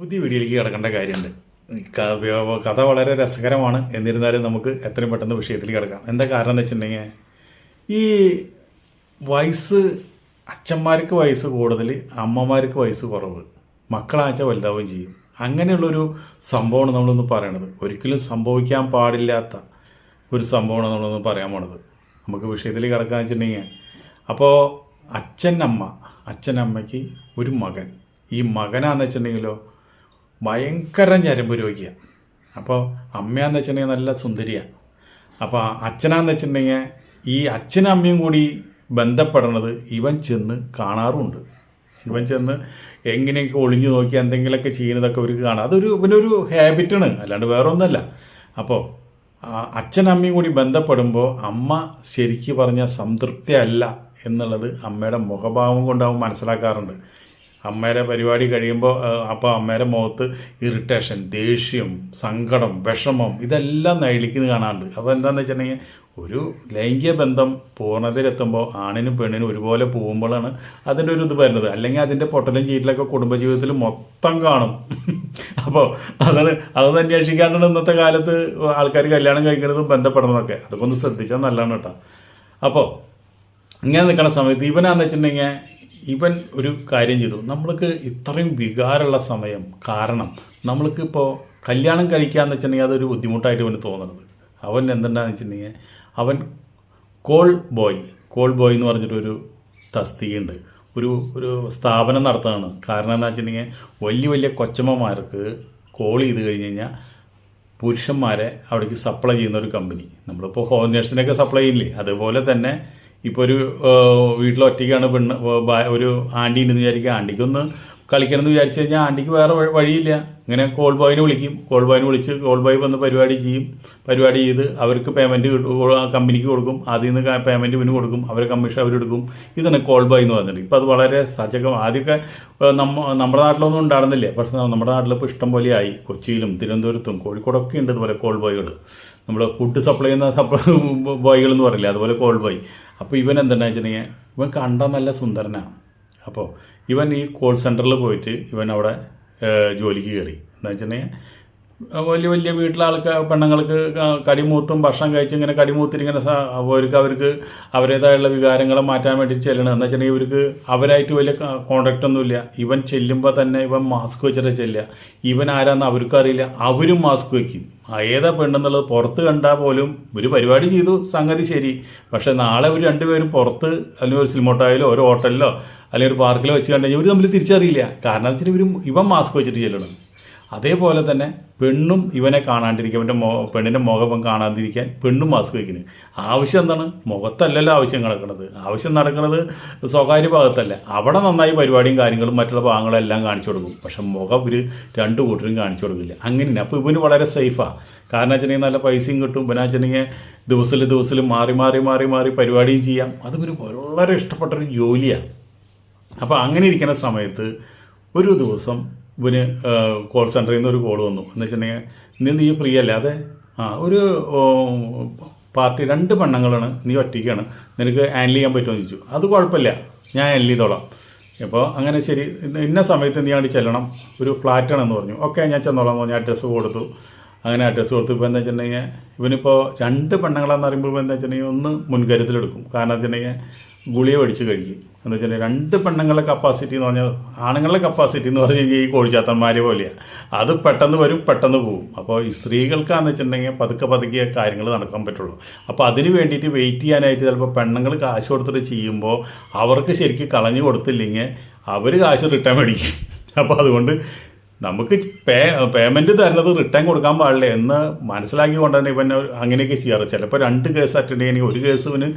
പുതിയ വീഡിയോയിലേക്ക് കിടക്കേണ്ട കാര്യമുണ്ട്. കഥ വളരെ രസകരമാണ്. എന്നിരുന്നാലും നമുക്ക് എത്രയും പെട്ടെന്ന് വിഷയത്തിൽ കിടക്കാം. എന്താ കാരണം എന്ന് വെച്ചിട്ടുണ്ടെങ്കിൽ ഈ വയസ്സ് അച്ഛന്മാർക്ക് വയസ്സ് കൂടുതൽ അമ്മമാർക്ക് വയസ്സ് കുറവ് മക്കളാച്ച വലുതാവുകയും ചെയ്യും. അങ്ങനെയുള്ളൊരു സംഭവമാണ് നമ്മളൊന്ന് പറയണത്. ഒരിക്കലും സംഭവിക്കാൻ പാടില്ലാത്ത ഒരു സംഭവമാണ് നമ്മളൊന്ന് പറയാൻ പോണത്. നമുക്ക് വിഷയത്തിൽ കിടക്കാന്ന് വെച്ചിട്ടുണ്ടെങ്കിൽ അപ്പോൾ അച്ഛൻ അമ്മയ്ക്ക് ഒരു മകൻ. ഈ മകനാന്ന് വെച്ചിട്ടുണ്ടെങ്കിലോ ഭയങ്കര ഞരമ്പ് രോഗിയാണ് അപ്പോൾ അമ്മയാന്ന് വെച്ചിട്ടുണ്ടെങ്കിൽ നല്ല സുന്ദരിയാണ് അപ്പോൾ അച്ഛനാന്ന് വെച്ചിട്ടുണ്ടെങ്കിൽ ഈ അച്ഛനും അമ്മയും കൂടി ബന്ധപ്പെടുന്നത് ഇവൻ ചെന്ന് കാണാറുമുണ്ട് ഇവൻ ചെന്ന് എങ്ങനെയൊക്കെ ഒളിഞ്ഞു നോക്കി എന്തെങ്കിലുമൊക്കെ ചെയ്യുന്നതൊക്കെ അവർക്ക് കാണാം. അതൊരു ഇവനൊരു ഹാബിറ്റാണ്. അല്ലാണ്ട് വേറെ ഒന്നല്ല അപ്പോൾ അച്ഛനും അമ്മയും കൂടി ബന്ധപ്പെടുമ്പോൾ അമ്മ ശരിക്ക് പറഞ്ഞ സംതൃപ്തി അല്ല എന്നുള്ളത് അമ്മയുടെ മുഖഭാവം കൊണ്ട് അവൻ മനസ്സിലാക്കാറുണ്ട്. അമ്മയുടെ പരിപാടി കഴിയുമ്പോൾ അപ്പോൾ അമ്മയുടെ മുഖത്ത് ഇറിറ്റേഷൻ ദേഷ്യം സങ്കടം വിഷമം ഇതെല്ലാം നൈലിക്കുന്ന കാണാറുണ്ട്. അപ്പോൾ എന്താണെന്ന് വെച്ചിട്ടുണ്ടെങ്കിൽ ഒരു ലൈംഗിക ബന്ധം പൂർണതയിലെത്തുമ്പോൾ ആണിനും പെണ്ണിനും ഒരുപോലെ പോകുമ്പോഴാണ് അതിന്റെ ഒരു ഇത് വരുന്നത്. അല്ലെങ്കിൽ അതിന്റെ പൊട്ടലും ചീറ്റിലൊക്കെ കുടുംബജീവിതത്തിൽ മൊത്തം കാണും. അപ്പോൾ അതാണ് അതൊന്ന് അന്വേഷിക്കാണ്ട് ഇന്നത്തെ കാലത്ത് ആൾക്കാർ കല്യാണം കഴിക്കുന്നതും ബന്ധപ്പെടുന്നതൊക്കെ. അതൊക്കെ ഒന്ന് ശ്രദ്ധിച്ചാൽ നല്ലതാണ് കേട്ടോ. അപ്പോൾ ഇങ്ങനെ നിൽക്കുന്ന സമയത്ത് ഇവനാണെന്ന് വെച്ചിട്ടുണ്ടെങ്കിൽ ഇവൻ ഒരു കാര്യം ചെയ്തു. നമ്മൾക്ക് ഇത്രയും വികാരമുള്ള സമയം കാരണം നമ്മൾക്ക് ഇപ്പോൾ കല്യാണം കഴിക്കാന്ന് വെച്ചിട്ടുണ്ടെങ്കിൽ അതൊരു ബുദ്ധിമുട്ടായിട്ട് ഇവന് തോന്നുന്നത്. അവൻ എന്തുണ്ടാന്ന് വെച്ചിട്ടുണ്ടെങ്കിൽ അവൻ കോൾ ബോയ് കോൾ ബോയ് എന്ന് പറഞ്ഞിട്ടൊരു തസ്തികയുണ്ട്. ഒരു ഒരു സ്ഥാപനം നടത്തുകയാണ് കാരണം എന്താ വെച്ചിട്ടുണ്ടെങ്കിൽ വലിയ വലിയ കൊച്ചമ്മമാർക്ക് കോൾ ചെയ്ത് കഴിഞ്ഞ് കഴിഞ്ഞാൽ പുരുഷന്മാരെ അവിടേക്ക് സപ്ലൈ ചെയ്യുന്ന ഒരു കമ്പനി നമ്മളിപ്പോൾ ഹോം നേഴ്സിനൊക്കെ സപ്ലൈ ചെയ്യില്ലേ അതുപോലെ തന്നെ ഇപ്പോൾ ഒരു വീട്ടിൽ ഒറ്റയ്ക്കാണ് പെണ്ണ് ഒരു ആന്റി ഉണ്ടെന്ന് വിചാരിക്കുക. ആന്റിക്കൊന്ന് കളിക്കണം എന്ന് വിചാരിച്ചു കഴിഞ്ഞാൽ ആണ്ടിക്ക് വേറെ വഴിയില്ല. ഇങ്ങനെ കോൾ ബോയിനെ വിളിക്കും. കോൾ ബോയിനെ വിളിച്ച് കോൾ ബോയ് വന്ന് പരിപാടി ചെയ്യും. പരിപാടി ചെയ്ത് അവർക്ക് പേയ്മെന്റ് കമ്പനിക്ക് കൊടുക്കും. അതിൽ നിന്ന് പേയ്മെന്റ് ഇവന് കൊടുക്കും. അവർ കമ്മീഷൻ അവരെടുക്കും ഇതാണ് കോൾ ബോയ് എന്ന് പറഞ്ഞിട്ട് ഇപ്പോൾ അത് വളരെ സജകം ആദ്യമൊക്കെ നമ്മ നമ്മുടെ നാട്ടിലൊന്നും ഉണ്ടായിരുന്നില്ല. പക്ഷെ നമ്മുടെ നാട്ടിലിപ്പോൾ ഇഷ്ടം പോലെ ആയി. കൊച്ചിയിലും തിരുവനന്തപുരത്തും കോഴിക്കോടൊക്കെ ഉണ്ട് ഇതുപോലെ കോൾ ബോയ്കൾ നമ്മൾ ഫുഡ് സപ്ലൈ ചെയ്യുന്ന സപ്ലൈ ബോയ്കൾ എന്ന് പറയില്ല? അതുപോലെ കോൾ ബോയ് അപ്പോൾ ഇവൻ എന്താണെന്ന് വെച്ചിട്ടുണ്ടെങ്കിൽ ഇവൻ കണ്ടാൽ നല്ല സുന്ദരനാണ്. അപ്പോൾ ഇവൻ ഈ കോൾ സെന്ററിൽ പോയിട്ട് ഇവൻ അവിടെ ജോലിക്ക് കയറി എന്താ വെച്ചിട്ടുണ്ടെങ്കിൽ വലിയ വലിയ വീട്ടിലെ ആൾക്കാർ പെണ്ണുങ്ങൾക്ക് കടിമൂത്തും ഭക്ഷണം കഴിച്ച് ഇങ്ങനെ കടിമൂത്തിരിങ്ങനെ അവർക്ക് അവർക്ക് അവരുടേതായുള്ള വികാരങ്ങളെ മാറ്റാൻ വേണ്ടി ചെല്ലണം. എന്ന് വെച്ചിട്ടുണ്ടെങ്കിൽ ഇവർക്ക് അവരായിട്ട് വലിയ കോണ്ടാക്റ്റ് ഒന്നുമില്ല ഇവൻ ചെല്ലുമ്പോൾ തന്നെ ഇവൻ മാസ്ക് വെച്ചിട്ട് ചെല്ലുക. ഇവൻ ആരാന്ന് അവർക്കും അറിയില്ല. അവരും മാസ്ക് വയ്ക്കും ഏതാ പെണ്ണെന്നുള്ളത് പുറത്ത് കണ്ടാൽ പോലും ഒരു പരിപാടി ചെയ്തു. സംഗതി ശരി. പക്ഷേ നാളെ ഒരു രണ്ടുപേരും പുറത്ത് അല്ലെങ്കിൽ ഒരു സിനിമോട്ടായാലോ ഒരു ഹോട്ടലിലോ അല്ലെങ്കിൽ ഒരു പാർക്കിലോ വെച്ച് കണ്ടു കഴിഞ്ഞാൽ ഇവർ തമ്മിൽ തിരിച്ചറിയില്ല. കാരണം വെച്ചാൽ ഇവരും ഇവൻ മാസ്ക് വെച്ചിട്ട് ചെല്ലണം. അതേപോലെ തന്നെ പെണ്ണും ഇവനെ കാണാണ്ടിരിക്കാൻ അവന്റെ മോ പെണ്ണിന്റെ മുഖം കാണാതിരിക്കാൻ പെണ്ണും മാസ്ക് വയ്ക്കുന്നത് ആവശ്യം എന്താണ്? മുഖത്തല്ലല്ലോ ആവശ്യം നടക്കുന്നത്. ആവശ്യം നടക്കുന്നത് സ്വകാര്യ ഭാഗത്തല്ല. അവിടെ നന്നായി പരിപാടിയും കാര്യങ്ങളും മറ്റുള്ള ഭാഗങ്ങളും എല്ലാം കാണിച്ചു കൊടുക്കും. പക്ഷെ മുഖം ഇവർ രണ്ട് കൂട്ടരും കാണിച്ചു കൊടുക്കില്ല. അങ്ങനെ അപ്പോൾ ഇവന് വളരെ സേഫാണ് കാരണം വെച്ചിട്ടുണ്ടെങ്കിൽ നല്ല പൈസയും കിട്ടും. പിന്നെ വെച്ചിട്ടുണ്ടെങ്കിൽ ദിവസത്തിൽ ദിവസത്തിൽ മാറി മാറി മാറി മാറി പരിപാടിയും ചെയ്യാം. അത് ഇവന് വളരെ ഇഷ്ടപ്പെട്ടൊരു ജോലിയാണ് അപ്പോൾ അങ്ങനെ ഇരിക്കുന്ന സമയത്ത് ഒരു ദിവസം ഇവന് കോൾ സെന്ററിൽ നിന്ന് ഒരു കോൾ വന്നു. എന്ന് വെച്ചിട്ടുണ്ടെങ്കിൽ നീ നീ ഫ്രീ അല്ലേ? അതെ. ആ ഒരു പാർട്ടി രണ്ട് പെണ്ണങ്ങളാണ് നീ ഒറ്റയ്ക്കാണ്. നിനക്ക് ഹാൻഡിൽ ചെയ്യാൻ പറ്റുമെന്ന് ചോദിച്ചു. അത് കുഴപ്പമില്ല. ഞാൻ ഹാൻഡിൽ ചെയ്തോളാം. അപ്പോൾ അങ്ങനെ ശരി ഇന്ന- സമയത്ത് നീ അങ്ങോട്ട് ചെല്ലണം. ഒരു ഫ്ലാറ്റാണെന്ന് പറഞ്ഞു. ഓക്കെ ഞാൻ ചെന്നോളാം. എന്ന് പറഞ്ഞു. അഡ്രസ്സ് കൊടുത്തു. അങ്ങനെ അഡ്രസ്സ് കൊടുത്തു. ഇപ്പോൾ എന്താ വെച്ചിട്ടുണ്ടെങ്കിൽ ഇവനിപ്പോൾ രണ്ട് പെണ്ണങ്ങളാണെന്ന് പറയുമ്പോൾ എന്താ വെച്ചിട്ടുണ്ടെങ്കിൽ ഒന്ന് മുൻകരുതലെടുക്കും. കാരണം വെച്ചിട്ടുണ്ടെങ്കിൽ ഗുളിയ മേടിച്ച് കഴിക്കും. എന്ന് വെച്ചാൽ രണ്ട് പെണ്ണുങ്ങളുടെ കപ്പാസിറ്റി എന്ന് പറഞ്ഞാൽ ആണുങ്ങളുടെ കപ്പാസിറ്റി എന്ന് പറഞ്ഞു കഴിഞ്ഞാൽ ഈ കോഴിച്ചാത്തന്മാരെ പോലെയാണ് അത് പെട്ടെന്ന് വരും പെട്ടെന്ന് പോകും അപ്പോൾ ഈ സ്ത്രീകൾക്കാന്ന് വെച്ചിട്ടുണ്ടെങ്കിൽ പതുക്കെ പതുക്കെ കാര്യങ്ങൾ നടക്കാൻ പറ്റുള്ളൂ. അപ്പോൾ അതിന് വേണ്ടിയിട്ട് വെയിറ്റ് ചെയ്യാനായിട്ട് ചിലപ്പോൾ പെണ്ണുങ്ങൾ കാശ് കൊടുത്തിട്ട് ചെയ്യുമ്പോൾ അവർക്ക് ശരിക്കും കളഞ്ഞു കൊടുത്തില്ലെങ്കിൽ അവർ കാശ് റിട്ടേൺ മേടിക്കും. അപ്പോൾ അതുകൊണ്ട് നമുക്ക് പേ പേയ്മെന്റ് തരുന്നത് റിട്ടേൺ കൊടുക്കാൻ പാടില്ല എന്ന് മനസ്സിലാക്കിക്കൊണ്ട് തന്നെ ഇവൻ അങ്ങനെയൊക്കെ ചെയ്യാറ്. ചിലപ്പോൾ രണ്ട് കേസ് അറ്റൻഡ് ചെയ്യണമെങ്കിൽ ഒരു കേസ് ഇവന്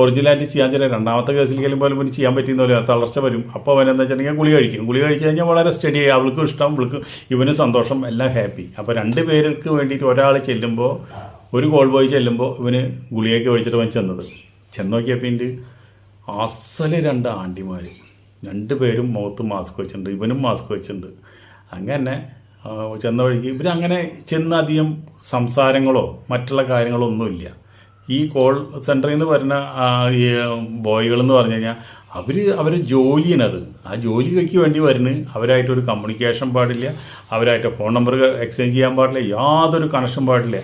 ഒറിജിനാലിറ്റി ചെയ്യാൻ ചില രണ്ടാമത്തെ കേസിൽ പോലും ഇവന് ചെയ്യാൻ പറ്റുന്ന ഒരു തളർച്ച വരും. അപ്പോൾ അവൻ എന്താ വെച്ചിട്ടുണ്ടെങ്കിൽ ഗുളി കഴിക്കും. ഗുളി കഴിച്ച് കഴിഞ്ഞാൽ വളരെ സ്റ്റഡി ആയി അവൾക്കും ഇഷ്ടം അവൾക്ക് ഇവന് സന്തോഷം എല്ലാം ഹാപ്പി അപ്പോൾ രണ്ട് പേർക്ക് വേണ്ടിയിട്ട് ഒരാൾ ചെല്ലുമ്പോൾ ഒരു കോൾ ബോയ് ചെല്ലുമ്പോൾ ഇവന് ഗുളിയൊക്കെ ഒഴിച്ചിട്ട് അവൻ ചെന്നത്. ചെന്ന് നോക്കിയപ്പോൾ ഇതിന്റെ അസൽ രണ്ട് ആന്റിമാർ രണ്ട് പേരും മുഖത്ത് മാസ്ക് വെച്ചിട്ടുണ്ട് ഇവനും മാസ്ക് വെച്ചിട്ടുണ്ട്. അങ്ങനെ ചെന്ന വഴിക്ക് ഇവരങ്ങനെ ചെന്ന് അധികം സംസാരങ്ങളോ മറ്റുള്ള കാര്യങ്ങളോ ഒന്നുമില്ല. ഈ കോൾ സെന്ററിൽ നിന്ന് വരുന്ന ഈ ബോയ്കളെന്ന് പറഞ്ഞു കഴിഞ്ഞാൽ അവർ അവർ ജോലിയാണത്. ആ ജോലിക്ക് വേണ്ടി വരുന്ന അവരായിട്ടൊരു കമ്മ്യൂണിക്കേഷൻ പാടില്ല. അവരായിട്ട് ഫോൺ നമ്പർ എക്സ്ചേഞ്ച് ചെയ്യാൻ പാടില്ല. യാതൊരു കണക്ഷൻ പാടില്ല.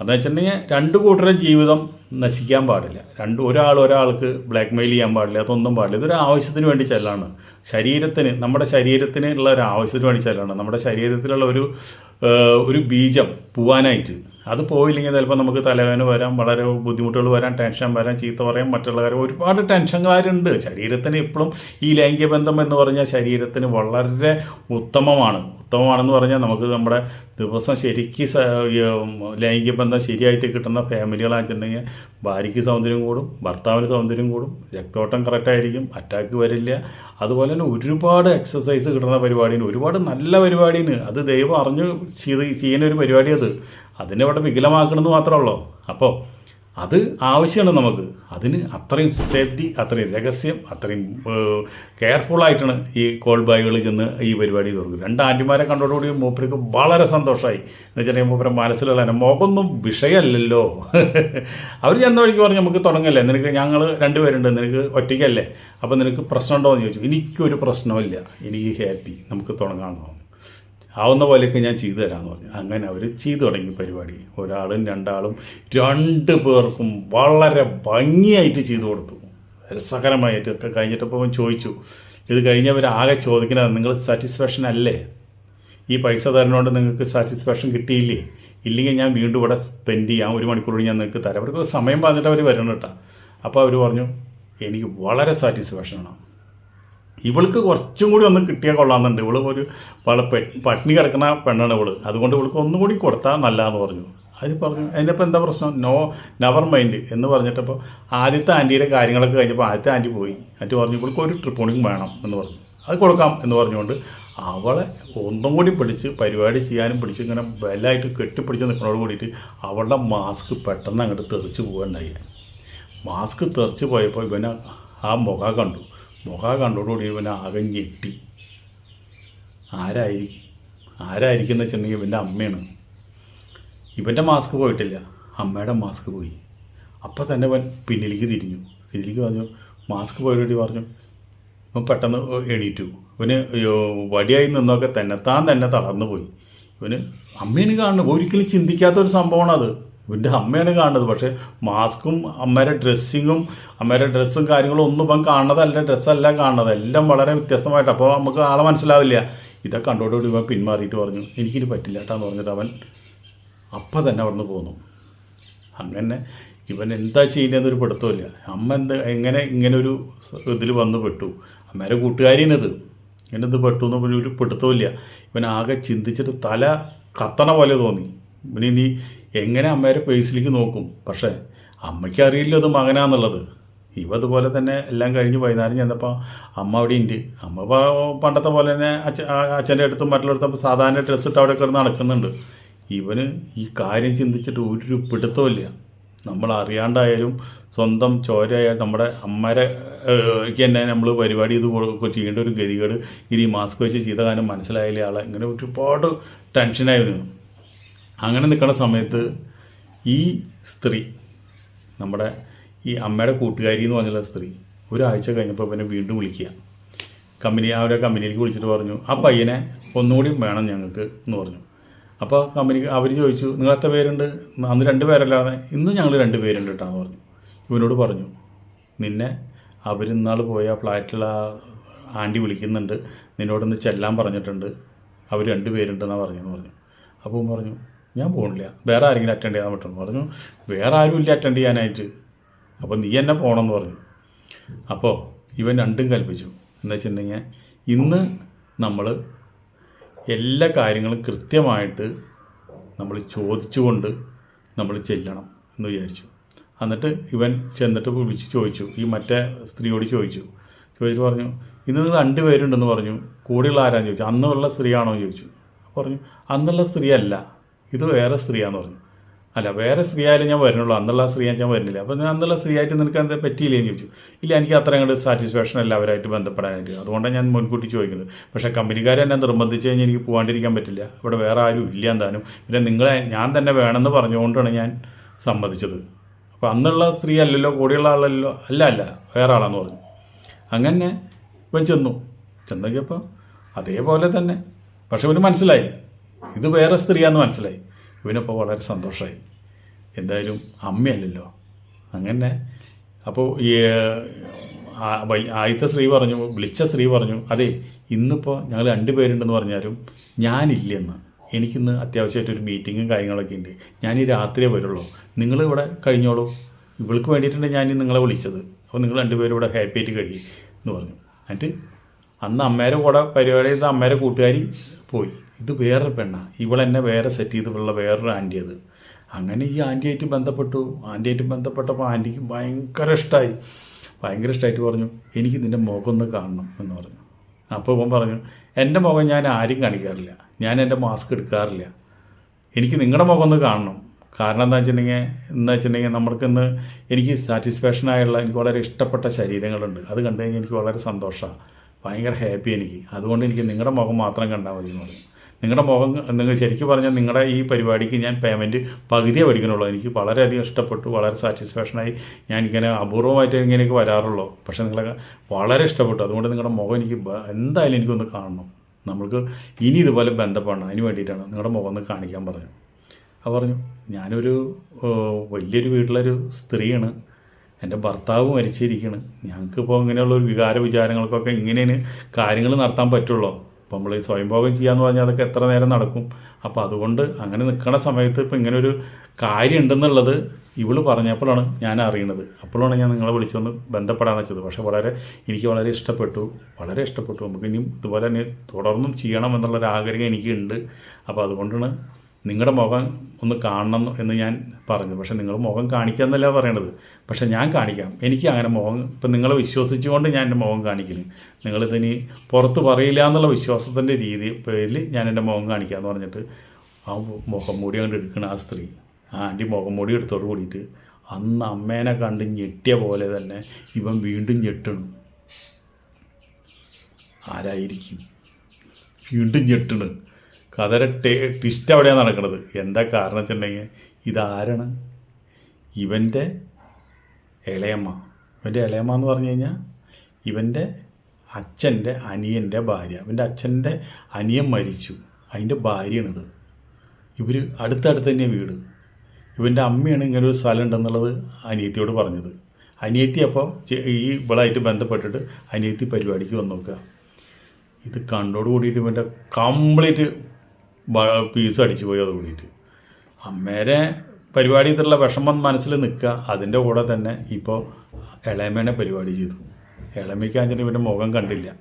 അതെന്ന് വെച്ചിട്ടുണ്ടെങ്കിൽ രണ്ട് കൂട്ടരുടെ ജീവിതം നശിക്കാൻ പാടില്ല. രണ്ട് ഒരാൾ ഒരാൾക്ക് ബ്ലാക്ക് മെയിൽ ചെയ്യാൻ പാടില്ല അതൊന്നും പാടില്ല. ഇതൊരു ആവശ്യത്തിന് വേണ്ടി ചെല്ലാണ്. ശരീരത്തിന് നമ്മുടെ ശരീരത്തിന് ഉള്ള ഒരു ആവശ്യത്തിന് വേണ്ടി ചെല്ലാണ്. നമ്മുടെ ശരീരത്തിലുള്ള ഒരു ഒരു ബീജം പോവാനായിട്ട് അത് പോയില്ലെങ്കിൽ ചിലപ്പോൾ നമുക്ക് തലവേദന വരാം വളരെ ബുദ്ധിമുട്ടുകൾ വരാം ടെൻഷൻ വരാം ചീത്ത പറയാം മറ്റുള്ള കാര്യം ഒരുപാട് ടെൻഷനുകാരുണ്ട് ശരീരത്തിന് എപ്പോഴും ഈ ലൈംഗിക ബന്ധം എന്ന് പറഞ്ഞാൽ ശരീരത്തിന് വളരെ ഉത്തമമാണ്. ഉത്തമമാണെന്ന് പറഞ്ഞാൽ നമുക്ക് നമ്മുടെ ദിവസം ശരിക്ക് ലൈംഗിക ബന്ധം ശരിയായിട്ട് കിട്ടുന്ന ഫാമിലികളാണെന്ന് വെച്ചിട്ടുണ്ടെങ്കിൽ ഭാര്യയ്ക്ക് സൗന്ദര്യം കൂടും ഭർത്താവിന് സൗന്ദര്യം കൂടും രക്തോട്ടം കറക്റ്റായിരിക്കും അറ്റാക്ക് വരില്ല. അതുപോലെ തന്നെ ഒരുപാട് എക്സസൈസ് കിട്ടുന്ന പരിപാടിന് ഒരുപാട് നല്ല പരിപാടിന് അത് ദൈവം അറിഞ്ഞ് ചെയ്ത് ചെയ്യുന്ന ഒരു പരിപാടി അത്. അതിനെ അവിടെ വികലമാക്കണമെന്ന് മാത്രമേ ഉള്ളൂ അപ്പോൾ അത് ആവശ്യമാണ് നമുക്ക്. അതിന് അത്രയും സേഫ്റ്റി അത്രയും രഹസ്യം അത്രയും കെയർഫുള്ളായിട്ടാണ് ഈ കോൾ ബാഗുകൾ ചെന്ന് ഈ പരിപാടി തുറക്കുന്നത് രണ്ട് ആന്റിമാരെ കണ്ടോടുകൂടി മൂപ്പർക്ക് വളരെ സന്തോഷമായി. എന്ന് വെച്ചിട്ടുണ്ടെങ്കിൽ മൂപ്പരെ മനസ്സിലുള്ള മുഖമൊന്നും വിഷയമല്ലല്ലോ. അവർ ചെന്ന വഴിക്ക് പറഞ്ഞു നമുക്ക് തുടങ്ങല്ലേ? നിനക്ക് ഞങ്ങൾ രണ്ടുപേരുണ്ട്. നിനക്ക് ഒറ്റയ്ക്കല്ലേ? അപ്പോൾ നിനക്ക് പ്രശ്നമുണ്ടോ? എന്ന് ചോദിച്ചു. എനിക്കൊരു പ്രശ്നമില്ല എനിക്ക് ഹാപ്പി. നമുക്ക് തുടങ്ങാമെന്ന് പറഞ്ഞു ആവുന്ന പോലെയൊക്കെ ഞാൻ ചെയ്തു തരാമെന്ന് പറഞ്ഞു. അങ്ങനെ അവർ ചെയ്തു തുടങ്ങി പരിപാടി. ഒരാളും രണ്ടാളും രണ്ട് പേർക്കും വളരെ ഭംഗിയായിട്ട് ചെയ്തു കൊടുത്തു. രസകരമായിട്ട് ഒക്കെ കഴിഞ്ഞിട്ടപ്പോൾ അവൻ ചോദിച്ചു ഇത് കഴിഞ്ഞവർ ആകെ ചോദിക്കുന്നത് നിങ്ങൾ സാറ്റിസ്ഫാക്ഷൻ അല്ലേ? ഈ പൈസ തരണോണ്ട് നിങ്ങൾക്ക് സാറ്റിസ്ഫാക്ഷൻ കിട്ടിയില്ലേ? ഇല്ലെങ്കിൽ ഞാൻ വീണ്ടും ഇവിടെ സ്പെൻഡ് ചെയ്യാം ഒരു മണിക്കൂർ ഞാൻ നിങ്ങൾക്ക് തരാം. അവർക്ക് സമയം പറഞ്ഞിട്ട് അവർ വരണം കേട്ടോ. അപ്പോൾ അവർ പറഞ്ഞു എനിക്ക് വളരെ സാറ്റിസ്ഫാക്ഷനാണ് ഇവൾക്ക് കുറച്ചും കൂടി ഒന്ന് കിട്ടിയാൽ കൊള്ളാമെന്നുണ്ട്. ഇവൾ ഒരു പെ- പട്ടിണി കിടക്കുന്ന പെണ്ണാണ് ഇവൾ. അതുകൊണ്ട് ഇവൾക്ക് ഒന്നും കൂടി കൊടുത്താൽ നല്ലതെന്ന് പറഞ്ഞു. അത് പറഞ്ഞു അതിനിപ്പോൾ എന്താ പ്രശ്നം? നോ നെവർ മൈൻഡ് എന്ന് പറഞ്ഞിട്ടപ്പോൾ ആദ്യത്തെ ആന്റിയുടെ കാര്യങ്ങളൊക്കെ കഴിഞ്ഞപ്പോൾ ആദ്യത്തെ ആന്റി പോയി. ആന്റി പറഞ്ഞു ഇവൾക്ക് ഒരു ട്രിപ്പോണിങ് വേണം. എന്ന് പറഞ്ഞു. അത് കൊടുക്കാം. എന്ന് പറഞ്ഞുകൊണ്ട് അവളെ ഒന്നും കൂടി പിടിച്ച് പരിപാടി ചെയ്യാനും പിടിച്ച് ഇങ്ങനെ വെല്ലായിട്ട് കെട്ടിപ്പിടിച്ച് നിൽക്കുന്നതോട് കൂടിയിട്ട് അവളുടെ മാസ്ക് പെട്ടെന്ന് അങ്ങോട്ട് തെറിച്ച് പോകണ്ടായി മാസ്ക് തെറിച്ച് പോയപ്പോൾ ഇവനെ ആ മുഖ കണ്ടു. മുഖ കണ്ടോടുകൂടി ഇവൻ ആകെ ഞെട്ടി ആരായിരിക്കും? ആരായിരിക്കും എന്ന് വെച്ചിട്ടുണ്ടെങ്കിൽ ഇവന്റെ അമ്മയാണ്. ഇവന്റെ മാസ്ക് പോയിട്ടില്ല. അമ്മയുടെ മാസ്ക് പോയി. അപ്പോൾ തന്നെ ഇവൻ പിന്നിലേക്ക് തിരിഞ്ഞു. പിന്നിലേക്ക് പറഞ്ഞു മാസ്ക് പോയിട്ട് പറഞ്ഞു. ഇവൻ പെട്ടെന്ന് എണീറ്റു. ഇവന് വടിയായി നിന്നൊക്കെ തന്നെ താൻ തന്നെ തളർന്നു പോയി. ഇവന് അമ്മേനെ കാണുന്നു ഒരിക്കലും ചിന്തിക്കാത്ത ഒരു സംഭവമാണ് അത് ഇവന്റെ അമ്മയാണ് കാണുന്നത്. പക്ഷേ മാസ്കും അമ്മയുടെ ഡ്രസ്സിങ്ങും അമ്മയുടെ ഡ്രസ്സും കാര്യങ്ങളും ഒന്നും ഇപ്പം കാണുന്നതല്ല ഡ്രസ്സല്ല കാണുന്നത്. എല്ലാം വളരെ വ്യത്യസ്തമായിട്ട്. അപ്പോൾ നമുക്ക് ആളെ മനസ്സിലാവില്ല. ഇതൊക്കെ കണ്ടോടുകൂടി ഇവൻ പിന്മാറിയിട്ട് പറഞ്ഞു. എനിക്കിത് പറ്റില്ല കേട്ടാന്ന് പറഞ്ഞിട്ട് അവൻ അപ്പം തന്നെ അവിടുന്ന് പോന്നു. അങ്ങനെ ഇവൻ എന്താ ചെയ്യുന്നതെന്നൊരു പിടുത്തമില്ല അമ്മ എന്ത് എങ്ങനെ ഇങ്ങനെ ഒരു ഇതിൽ വന്ന് പെട്ടു? അമ്മേരെ കൂട്ടുകാരിനത് ഇത് പെട്ടു എന്ന് പറഞ്ഞൊരു പിടുത്തമില്ല ഇവൻ ആകെ ചിന്തിച്ചിട്ട് തല കത്തണ പോലെ തോന്നി. ഇവനിനി എങ്ങനെ അമ്മേരെ പേസിലേക്ക് നോക്കും? പക്ഷേ അമ്മയ്ക്ക് അറിയില്ലോ അത് മകനാന്നുള്ളത്. ഇവ അതുപോലെ തന്നെ എല്ലാം കഴിഞ്ഞ് വൈകുന്നേരം ചെന്നപ്പോൾ അമ്മ അവിടെ ഉണ്ട് അമ്മ പണ്ടത്തെ പോലെ തന്നെ അച്ഛ അച്ഛന്റെ അടുത്തും മറ്റുള്ളിടത്തും സാധാരണ ഡ്രസ്സ് ഇട്ട് അവിടെ കിടന്ന് നടക്കുന്നുണ്ട്. ഇവന് ഈ കാര്യം ചിന്തിച്ചിട്ട് ഒരു പിടുത്തമില്ല നമ്മൾ അറിയാണ്ടായാലും സ്വന്തം ചോരയായ നമ്മുടെ അമ്മരെ തന്നെ നമ്മൾ പരിപാടി ഇത് ചെയ്യേണ്ട ഒരു ഗതികേട് ഇനി മാസ്ക് വെച്ച് ചെയ്ത കാര്യം മനസ്സിലായാലേ ആളെ ഇങ്ങനെ ഒരുപാട് ടെൻഷനായിരുന്നു അങ്ങനെ നിൽക്കുന്ന സമയത്ത് ഈ സ്ത്രീ നമ്മുടെ ഈ അമ്മയുടെ കൂട്ടുകാരി എന്ന് പറഞ്ഞ സ്ത്രീ ഒരാഴ്ച കഴിഞ്ഞപ്പോൾ പിന്നെ വീണ്ടും വിളിക്കുക. കമ്പനി അവരെ കമ്പനിയിലേക്ക് വിളിച്ചിട്ട് പറഞ്ഞു ആ പയ്യനെ ഒന്നുകൂടി വേണം ഞങ്ങൾക്ക് എന്ന് പറഞ്ഞു. അപ്പോൾ കമ്പനി അവർ ചോദിച്ചു നിങ്ങൾ എത്ര പേരുണ്ട്? അന്ന് രണ്ട് പേരല്ലാതെ ഇന്ന് ഞങ്ങൾ രണ്ട് പേരുണ്ട് കേട്ടോ എന്ന് പറഞ്ഞു. ഇവനോട് പറഞ്ഞു നിന്നെ അവരിന്നാൾ പോയ ആ ആന്റി വിളിക്കുന്നുണ്ട് നിന്നോടൊന്ന് ചെല്ലാൻ പറഞ്ഞിട്ടുണ്ട് അവർ രണ്ട് പേരുണ്ടെന്നാണ് പറഞ്ഞതെന്ന് പറഞ്ഞു. അപ്പോൾ പറഞ്ഞു ഞാൻ പോകണില്ല വേറെ ആരെങ്കിലും അറ്റൻഡ് ചെയ്യാൻ പറ്റുന്നു പറഞ്ഞു. വേറെ ആരും ഇല്ല അറ്റൻഡ് ചെയ്യാനായിട്ട്. അപ്പോൾ നീ എന്നെ പോകണമെന്ന് പറഞ്ഞു. അപ്പോൾ ഇവൻ രണ്ടും കൽപ്പിച്ചു. എന്ന് വെച്ചിട്ടുണ്ടെങ്കിൽ ഇന്ന് നമ്മൾ എല്ലാ കാര്യങ്ങളും കൃത്യമായിട്ട് നമ്മൾ ചോദിച്ചുകൊണ്ട് നമ്മൾ ചെല്ലണം എന്ന് വിചാരിച്ചു. എന്നിട്ട് ഇവൻ ചെന്നിട്ട് വിളിച്ച് ചോദിച്ചു. ഈ മറ്റേ സ്ത്രീയോട് ചോദിച്ചു. ചോദിച്ചു പറഞ്ഞു ഇന്ന് നിങ്ങൾ രണ്ട് പേരുണ്ടെന്ന് പറഞ്ഞു. കൂടെയുള്ള ആരാന്ന് ചോദിച്ചു. അന്നുള്ള സ്ത്രീയാണോ? എന്ന് ചോദിച്ചു. പറഞ്ഞു അന്നുള്ള സ്ത്രീ അല്ല ഇത് വേറെ സ്ത്രീയാന്ന് പറഞ്ഞു. അല്ല വേറെ സ്ത്രീ ആയാലും ഞാൻ വരുന്നുള്ളൂ. അന്നുള്ള സ്ത്രീ ഞാൻ വരുന്നില്ല. അപ്പോൾ ഞാൻ അന്നുള്ള സ്ത്രീ ആയിട്ട് നിനക്ക് എന്താ പറ്റിയില്ലേ എന്ന് ചോദിച്ചു. ഇല്ല എനിക്ക് അത്ര അങ്ങോട്ട് സാറ്റിസ്ഫാക്ഷൻ അല്ല അവരായിട്ട് ബന്ധപ്പെടാനായിട്ട്. അതുകൊണ്ടാണ് ഞാൻ മുൻകൂട്ടി ചോദിക്കുന്നത്. പക്ഷേ കമ്പനിക്കാർ എന്നെ നിർബന്ധിച്ച് കഴിഞ്ഞാൽ എനിക്ക് പോകാണ്ടിരിക്കാൻ പറ്റില്ല. ഇവിടെ വേറെ ആരും ഇല്ല എന്താനും പിന്നെ നിങ്ങളെ ഞാൻ തന്നെ വേണമെന്ന് പറഞ്ഞുകൊണ്ടാണ് ഞാൻ സമ്മതിച്ചത്. അപ്പോൾ അന്നുള്ള സ്ത്രീ അല്ലല്ലോ കൂടെയുള്ള ആളല്ലോ അല്ല അല്ല വേറെ ആളാന്ന് പറഞ്ഞു. അങ്ങനെ ഇവൻ ചെന്നു. ചെന്നോക്കിയപ്പോൾ അതേപോലെ തന്നെ. പക്ഷെ ഒരു മനസ്സിലായി. ഇത് വേറെ സ്ത്രീയാന്ന് മനസ്സിലായി. ഇവനപ്പോൾ വളരെ സന്തോഷമായി എന്തായാലും അമ്മയല്ലല്ലോ. അങ്ങനെ അപ്പോൾ ഈ ആദ്യത്തെ സ്ത്രീ പറഞ്ഞു വിളിച്ച സ്ത്രീ പറഞ്ഞു അതെ ഇന്നിപ്പോൾ ഞങ്ങൾ രണ്ട് പേരുണ്ടെന്ന് പറഞ്ഞാലും ഞാനില്ലെന്ന്. എനിക്കിന്ന് അത്യാവശ്യമായിട്ടൊരു മീറ്റിങ്ങും കാര്യങ്ങളൊക്കെ ഉണ്ട്. ഞാൻ ഈ രാത്രിയേ വരുള്ളൂ. നിങ്ങൾ ഇവിടെ കഴിഞ്ഞോളൂ. ഇവൾക്ക് വേണ്ടിയിട്ടാണ് ഞാൻ നിങ്ങളെ വിളിച്ചത്. അപ്പോൾ നിങ്ങൾ രണ്ടുപേരും ഇവിടെ ഹാപ്പി ആയിട്ട് കഴിയും എന്ന് പറഞ്ഞു. എന്നിട്ട് അന്ന് അമ്മേരെ കൂടെ പരിപാടി ചെയ്ത അമ്മേരെ കൂട്ടുകാരി പോയി. ഇത് വേറൊരു പെണ്ണാണ് ഇവളെന്നെ വേറെ സെറ്റ് ചെയ്തിട്ടുള്ള വേറൊരു ആന്റി അത്. അങ്ങനെ ഈ ആന്റിയായിട്ട് ബന്ധപ്പെട്ടു. ആന്റിയായിട്ട് ബന്ധപ്പെട്ടപ്പോൾ ആന്റിക്ക് ഭയങ്കര ഇഷ്ടമായി ഭയങ്കര ഇഷ്ടമായിട്ട് പറഞ്ഞു എനിക്ക് നിന്റെ മുഖം ഒന്ന് കാണണം എന്ന് പറഞ്ഞു. അപ്പോൾ ഇവൻ പറഞ്ഞു എന്റെ മുഖം ഞാൻ ആരും കാണിക്കാറില്ല. ഞാൻ എന്റെ മാസ്ക് എടുക്കാറില്ല. എനിക്ക് നിങ്ങളുടെ മുഖം ഒന്ന് കാണണം. കാരണം എന്താ വെച്ചിട്ടുണ്ടെങ്കിൽ എന്ന് വെച്ചിട്ടുണ്ടെങ്കിൽ നമ്മൾക്കിന്ന് എനിക്ക് സാറ്റിസ്ഫാക്ഷൻ ആയുള്ള എനിക്ക് വളരെ ഇഷ്ടപ്പെട്ട ശരീരങ്ങളുണ്ട്. അത് കണ്ടു കഴിഞ്ഞാൽ എനിക്ക് വളരെ സന്തോഷമാണ് ഭയങ്കര ഹാപ്പി എനിക്ക്. അതുകൊണ്ട് എനിക്ക് നിങ്ങളുടെ മുഖം മാത്രം കണ്ടാൽ മതി എന്ന് പറഞ്ഞു. നിങ്ങളുടെ മുഖം നിങ്ങൾ ശരിക്കും പറഞ്ഞാൽ നിങ്ങളുടെ ഈ പരിപാടിക്ക് ഞാൻ പേയ്മെന്റ് പകുതിയേ പഠിക്കണുള്ളൂ എനിക്ക് വളരെയധികം ഇഷ്ടപ്പെട്ടു. വളരെ സാറ്റിസ്ഫാക്ഷനായി ഞാൻ ഇങ്ങനെ അപൂർവമായിട്ട് ഇങ്ങനെയൊക്കെ വരാറുള്ളൂ. പക്ഷേ നിങ്ങളെ വളരെ ഇഷ്ടപ്പെട്ടു. അതുകൊണ്ട് നിങ്ങളുടെ മുഖം എനിക്ക് എന്തായാലും എനിക്കൊന്ന് കാണണം. നമ്മൾക്ക് ഇനി ഇതുപോലെ ബന്ധപ്പെടണം. അതിന് വേണ്ടിയിട്ടാണ് നിങ്ങളുടെ മുഖം ഒന്ന് കാണിക്കാൻ പറഞ്ഞു അപ്പോൾ പറഞ്ഞു ഞാനൊരു വലിയൊരു വീട്ടിലൊരു സ്ത്രീയാണ്. എന്റെ ഭർത്താവ് മരിച്ചിരിക്കുകയാണ് ഞങ്ങൾക്കിപ്പോൾ ഇങ്ങനെയുള്ള ഒരു വികാര വിചാരങ്ങൾക്കൊക്കെ ഇങ്ങനെയാണ് കാര്യങ്ങൾ നടത്താൻ പറ്റുള്ളൂ. അപ്പോൾ നമ്മൾ ഈ സ്വയംഭോഗം ചെയ്യാന്ന് പറഞ്ഞാൽ അതൊക്കെ എത്ര നേരം നടക്കും. അപ്പോൾ അതുകൊണ്ട് അങ്ങനെ നിൽക്കുന്ന സമയത്ത് ഇപ്പോൾ ഇങ്ങനെ ഒരു കാര്യം ഉണ്ടെന്നുള്ളത് ഇവൾ പറഞ്ഞപ്പോഴാണ് ഞാൻ അറിയണത്. അപ്പോഴാണ് ഞാൻ നിങ്ങളെ വിളിച്ചൊന്ന് ബന്ധപ്പെടാന്ന് വെച്ചത്. പക്ഷേ വളരെ എനിക്ക് വളരെ ഇഷ്ടപ്പെട്ടു. വളരെ ഇഷ്ടപ്പെട്ടു. നമുക്ക് ഇനിയും ഇതുപോലെ തന്നെ തുടർന്നും ചെയ്യണം എന്നുള്ളൊരു ആഗ്രഹം എനിക്കുണ്ട്. അപ്പോൾ അതുകൊണ്ടാണ് നിങ്ങളുടെ മുഖം ഒന്ന് കാണണം എന്ന് ഞാൻ പറഞ്ഞു. പക്ഷേ നിങ്ങൾ മുഖം കാണിക്കുക എന്നല്ല പറയണത്. പക്ഷേ ഞാൻ കാണിക്കാം. എനിക്ക് അങ്ങനെ മുഖം ഇപ്പം നിങ്ങളെ വിശ്വസിച്ചുകൊണ്ട് ഞാൻ എന്റെ മുഖം കാണിക്കുന്നു നിങ്ങളിതിനി പുറത്ത് പറയില്ല എന്നുള്ള വിശ്വാസത്തിന്റെ രീതി പേരിൽ ഞാൻ എന്റെ മുഖം കാണിക്കുക എന്ന് പറഞ്ഞിട്ട് ആ മുഖം മൂടി കൊണ്ട് എടുക്കണ ആ സ്ത്രീ. ആ ആന്റി മുഖം മൂടി എടുത്തോട് കൂടിയിട്ട് അന്ന് അമ്മേനെ കണ്ട് ഞെട്ടിയ പോലെ തന്നെ ഇവൻ വീണ്ടും ഞെട്ടണു. ആരായിരിക്കും? വീണ്ടും ഞെട്ടണ്. കഥര ടേ ട്വിസ്റ്റ് അവിടെയാണ് നടക്കുന്നത് എന്താ കാരണം വെച്ചിട്ടുണ്ടെങ്കിൽ ഇതാരാണ്? ഇവന്റെ ഇളയമ്മ. ഇവന്റെ ഇളയമ്മ എന്ന് പറഞ്ഞു കഴിഞ്ഞാൽ ഇവന്റെ അച്ഛന്റെ അനിയന്റെ ഭാര്യ. ഇവന്റെ അച്ഛന്റെ അനിയൻ മരിച്ചു. അതിന്റെ ഭാര്യയാണിത്. ഇവർ അടുത്തടുത്ത് തന്നെ വീട്. ഇവന്റെ അമ്മയാണ് ഇങ്ങനെ ഒരു സ്ഥലം ഉണ്ടെന്നുള്ളത് അനിയത്തിയോട് പറഞ്ഞത്. അനിയത്തി അപ്പോൾ ഈ ഇവളായിട്ട് ബന്ധപ്പെട്ടിട്ട് അനിയത്തി പരിപാടിക്ക് വന്നു നോക്കുക. ഇത് കണ്ടോട് കൂടിയിട്ട് ഇവന്റെ കംപ്ലീറ്റ് പീസ് അടിച്ചു പോയി അത് കൂടിയിട്ട് അമ്മേരെ പരിപാടി ഇതുള്ള വിഷമം മനസ്സിൽ നിൽക്കുക. അതിന്റെ കൂടെ തന്നെ ഇപ്പോൾ ഇളമേനെ പരിപാടി ചെയ്തു. ഇളമയ്ക്കാഞ്ചിന് ഇവന്റെ മുഖം കണ്ടില്ല.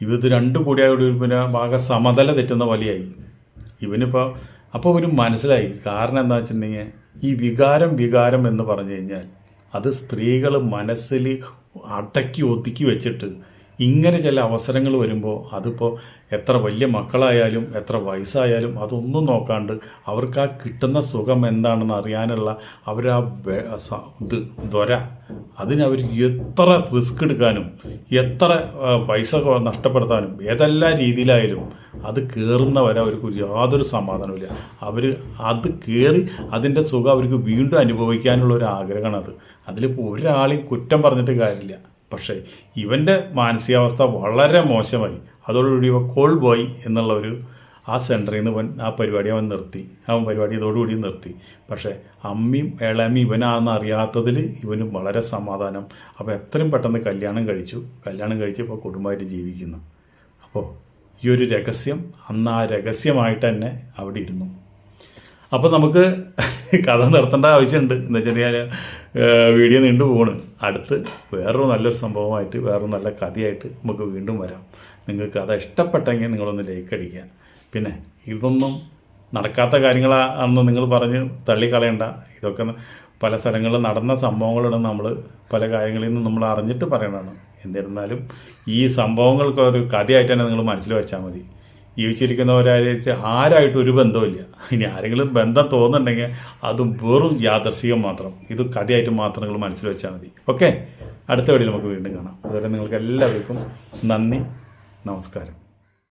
ഇവത് രണ്ടു കൂടിയായോട് പിന്നെ ആകെ സമതല തെറ്റുന്ന പോലെയായി. ഇവനിപ്പോൾ അപ്പോൾ ഇവന് മനസ്സിലായി. കാരണം എന്താ വെച്ചിട്ടുണ്ടെങ്കിൽ ഈ വികാരം വികാരം എന്ന് പറഞ്ഞു കഴിഞ്ഞാൽ അത് സ്ത്രീകൾ മനസ്സിൽ അടക്കി ഒതുക്കി വെച്ചിട്ട് ഇങ്ങനെ ചില അവസരങ്ങൾ വരുമ്പോൾ അതിപ്പോൾ എത്ര വലിയ മക്കളായാലും എത്ര വയസ്സായാലും അതൊന്നും നോക്കാണ്ട് അവർക്ക് ആ കിട്ടുന്ന സുഖം എന്താണെന്ന് അറിയാനുള്ള അവർ ആ ഇത് ദ്വര. അതിനവർ എത്ര റിസ്ക് എടുക്കാനും എത്ര പൈസ നഷ്ടപ്പെടുത്താനും ഏതെല്ലാം രീതിയിലായാലും അത് കയറുന്നവരെ അവർക്ക് യാതൊരു സമാധാനമില്ല അവർ അത് കയറി അതിന്റെ സുഖം അവർക്ക് വീണ്ടും അനുഭവിക്കാനുള്ള ഒരു ആഗ്രഹമാണ് അത് അതിലിപ്പോൾ ഒരാളെയും കുറ്റം പറഞ്ഞിട്ട് കാര്യമില്ല. പക്ഷേ ഇവന്റെ മാനസികാവസ്ഥ വളരെ മോശമായി. അതോടുകൂടി ഇവ കോൾ ബോയ് എന്നുള്ള ഒരു ആ സെന്ററിൽ നിന്ന് ഇവൻ ആ പരിപാടി അവൻ നിർത്തി. അവൻ പരിപാടി ഇതോടുകൂടി നിർത്തി. പക്ഷേ അമ്മയും ഏളമ്മയും ഇവനാണെന്ന് അറിയാത്തതിൽ ഇവനും വളരെ സമാധാനം. അപ്പോൾ എത്രയും പെട്ടെന്ന് കല്യാണം കഴിച്ചു. കല്യാണം കഴിച്ച് ഇപ്പോൾ കുടുംബമായിട്ട് ജീവിക്കുന്നു. അപ്പോൾ ഈ ഒരു രഹസ്യം അന്ന് ആ രഹസ്യമായിട്ട് തന്നെ അവിടെ ഇരുന്നു. അപ്പോൾ നമുക്ക് കഥ നിർത്തേണ്ട ആവശ്യമുണ്ട്. എന്ന് വെച്ചിട്ടുണ്ടെങ്കിൽ വീഡിയോ നീണ്ടു പോണ്. അടുത്ത് വേറൊരു നല്ലൊരു സംഭവമായിട്ട് വേറൊരു നല്ല കഥയായിട്ട് നമുക്ക് വീണ്ടും വരാം. നിങ്ങൾക്ക് കഥ ഇഷ്ടപ്പെട്ടെങ്കിൽ നിങ്ങളൊന്ന് ലൈക്ക് അടിക്കുക. പിന്നെ ഇതൊന്നും നടക്കാത്ത കാര്യങ്ങളാണെന്ന് നിങ്ങൾ പറഞ്ഞ് തള്ളിക്കളയണ്ട. ഇതൊക്കെ പല സ്ഥലങ്ങളിൽ നടന്ന സംഭവങ്ങളാണ് നമ്മൾ പല കാര്യങ്ങളിൽ നിന്ന് നമ്മൾ അറിഞ്ഞിട്ട് പറയണതാണ്. എന്നിരുന്നാലും ഈ സംഭവങ്ങൾക്ക് ഒരു കഥയായിട്ട് തന്നെ നിങ്ങൾ മനസ്സിൽ വെച്ചാൽ മതി. ജീവിച്ചിരിക്കുന്നവരായിട്ട് ആരായിട്ട് ഒരു ബന്ധമില്ല ഇനി ആരെങ്കിലും ബന്ധം തോന്നുന്നുണ്ടെങ്കിൽ അത് വെറും യാദർശികം മാത്രം. ഇത് കഥയായിട്ട് മാത്രം നിങ്ങൾ മനസ്സിൽ വെച്ചാൽ മതി. ഓക്കെ അടുത്ത വീഡിയോ നമുക്ക് വീണ്ടും കാണാം. അതുവരെ നിങ്ങൾക്ക് എല്ലാവർക്കും നന്ദി നമസ്കാരം.